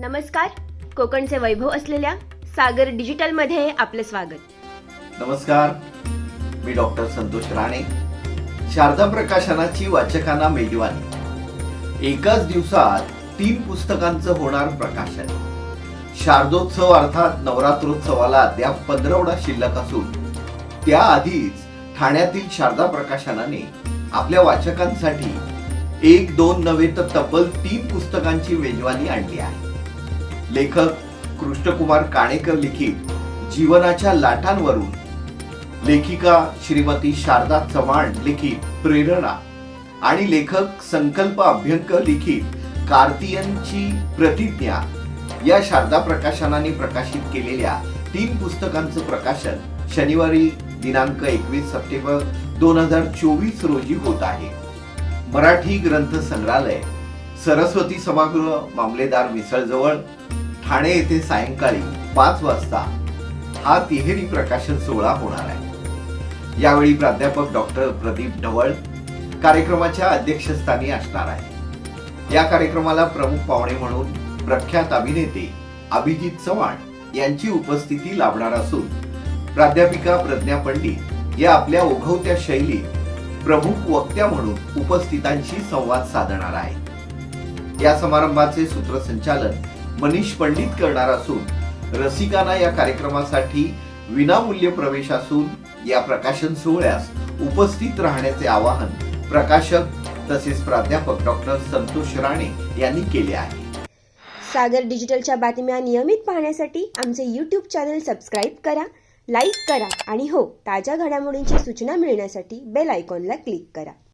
नमस्कार. कोकणचे वैभव असलेल्या सागर डिजिटलमध्ये आपलं स्वागत. नमस्कार. मी डॉक्टर संतोष राणे. शारदा प्रकाशनाची वाचकांना मेजवानी. एकाच दिवसात तीन पुस्तकांचं होणार प्रकाशन. शारदोत्सव अर्थात नवरात्रोत्सवाला अद्याप पंधरवडा शिल्लक असून त्याआधीच ठाण्यातील शारदा प्रकाशनाने आपल्या वाचकांसाठी एक दोन नव्हे तर तब्बल तीन पुस्तकांची मेजवानी आणली आहे. लेखक कृष्णकुमार काणेकर लिखित जीवनाच्या लाटांवरून. लेखिका श्रीमती शारदा चव्हाण लिखित प्रेरणा आणि लेखक संकल्प अभ्यंक लिखित कार्तियनची प्रतिज्ञा. या शारदा प्रकाशनाने प्रकाशित केलेल्या तीन पुस्तकांचं प्रकाशन शनिवारी दिनांक एकवीस सप्टेंबर दोन हजार चोवीस रोजी होत आहे. मराठी ग्रंथ संग्रहालय सरस्वती सभागृह मामलेदार मिसळजवळ ठाणे येथे सायंकाळी पाच वाजता हा तिहेरी प्रकाशन सोहळा होणार आहे. यावेळी प्राध्यापक डॉक्टर प्रदीप ढवळ कार्यक्रमाच्या अध्यक्षस्थानी असणार आहे. या कार्यक्रमाला प्रमुख पाहुणे म्हणून प्रख्यात अभिनेते अभिजित चव्हाण यांची उपस्थिती लाभणार असून प्राध्यापिका प्रज्ञा पंडित या आपल्या ओघवत्या शैलीत प्रमुख वक्त्या म्हणून उपस्थितांशी संवाद साधणार आहेत. या समारंभाचे सूत्रसंचालन मनीष पंडित करणार असून रसिकांना या कार्यक्रमासाठी विनामूल्य प्रवेश असून या प्रकाशन सोहळ्यास उपस्थित राहण्याचे आवाहन प्रकाशक तसेच प्राध्यापक डॉक्टर संतोष राणे यांनी केले आहे. सागर डिजिटलच्या बातम्या नियमित पाहण्यासाठी आमचे यूट्यूब चॅनल सबस्क्राईब करा लाईक करा आणि हो ताज्या घडामोडींची सूचना मिळण्यासाठी बेल आयकॉनला क्लिक करा.